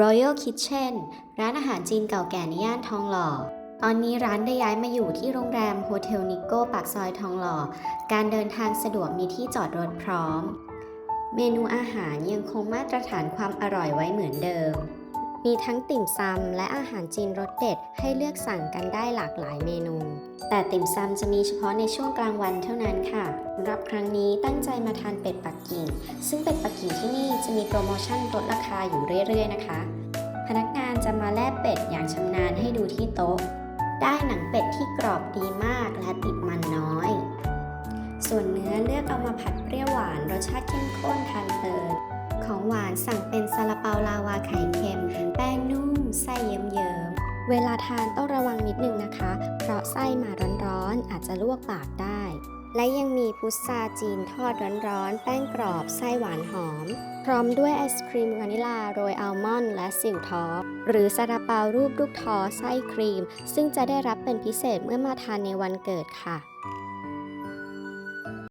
Royal Kitchen ร้านอาหารจีนเก่าแก่ในย่านทองหล่อ ตอนนี้ร้านได้ย้ายมาอยู่ที่โรงแรมโฮเทลนิโก้ปากซอยทองหล่อ การเดินทางสะดวกมีที่จอดรถพร้อม เมนูอาหารยังคงมาตรฐานความอร่อยไว้เหมือนเดิม มีทั้งติ่มซำและอาหารจีนรสเด็ดให้เลือกสั่งกันได้หลากหลายเมนู แต่ติ่มซำจะมีเฉพาะในช่วงกลางวันเท่านั้นค่ะสำหรับครั้งนี้ตั้งใจมาทานเป็ดปักกิ่ง ซึ่งเป็ดปักกิ่งที่นี่จะมีโปรโมชั่นลดราคาอยู่เรื่อยๆนะคะ พนักงานจะมาแลบเป็ดอย่างชำนาญให้ดูที่โต๊ะ ได้หนังเป็ดที่กรอบดีมากและติดมันน้อย ส่วนเนื้อเลือกเอามาผัดเปรี้ยวหวานรสชาติเข้มข้นทานเพลินของหวานสั่งเป็นซาลาเปาลาวาไข่เค็ม มเยิ้มเวลาทานต้องระวังนิดนึงนะคะ เพราะไส้มาร้อนๆอาจจะลวกปากได้ และยังมีพุทราจีนทอดร้อนๆ แป้งกรอบไส้หวานหอม พร้อมด้วยไอศครีมวานิลาโรยอัลมอนด์และสิวท้อหรือซาลาเปารูปลูกท้อไส้ครีม ซึ่งจะได้รับเป็นพิเศษเมื่อมาทานในวันเกิดค่ะ